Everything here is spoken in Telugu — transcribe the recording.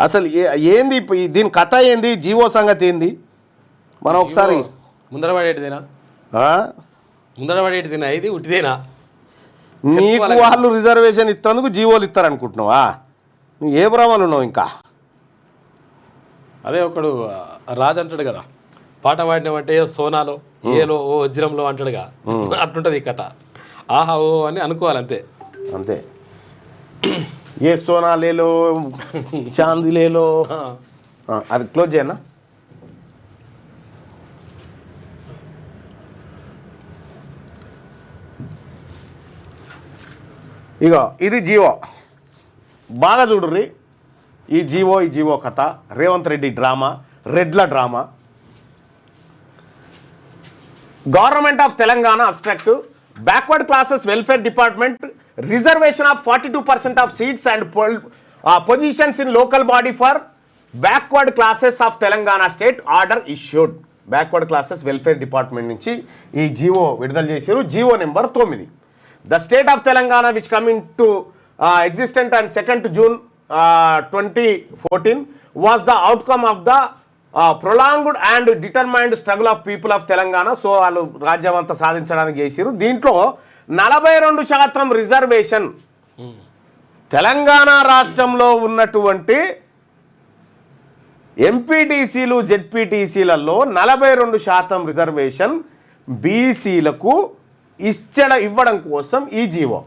అసలు ఏంది దీని కథ ఏంది? జీవో సంగతి ఏంది? మనం ఒకసారి ముందర పడేటిదేనా ఆ? ముందర పడేటిదేనా ఇది ఉట్టిదేనా నీకు వాళ్ళు రిజర్వేషన్ ఇస్తేందుకు జీవోలు ఇస్తారు అనుకుంటున్నావా నువ్వు ఏ భ్రమలు ఉన్నావు ఇంకా? అదే ఒకడు రాజు అంటాడు కదా పాట పాడినామంటే సోనాలో ఏలో ఓ వజ్రంలో అంటాడుగా అట్లుంటది ఈ కథ. ఆహా ఓ అని అనుకోవాలి అంతే అంతే. ఏ సోనా లేలో చాంది లేలో. అది క్లోజ్ చేయనా? ఇగో ఇది జీవో. బాగా చూడుర్రి. ఈ జీవో ఈ జీవో కథ. Revanth Reddy drama Redla drama. Government of Telangana abstract. Backward classes welfare department reservation of forty two percent of seats and positions in local body for backward classes of Telangana state order issued. Backward classes welfare department నుంచి ఈ జీవో విడుదల చేశారు. జీవో నెంబర్ తొమ్మిది. The state of Telangana which coming to existent and second June twenty fourteen was the outcome of the prolonged and determined struggle of people of Telangana. So వాళ్ళు రాజ్యం అంతా సాధించడానికి చేసిరు దీంట్లో నలభై రెండు శాతం రిజర్వేషన్ తెలంగాణ రాష్ట్రంలో ఉన్నటువంటి ఎంపీటీసీలు జెడ్పీటీసీలలో నలభై రెండు శాతం రిజర్వేషన్ బీసీలకు ఇచ్చడ ఇవ్వడం కోసం ఈ జీవో.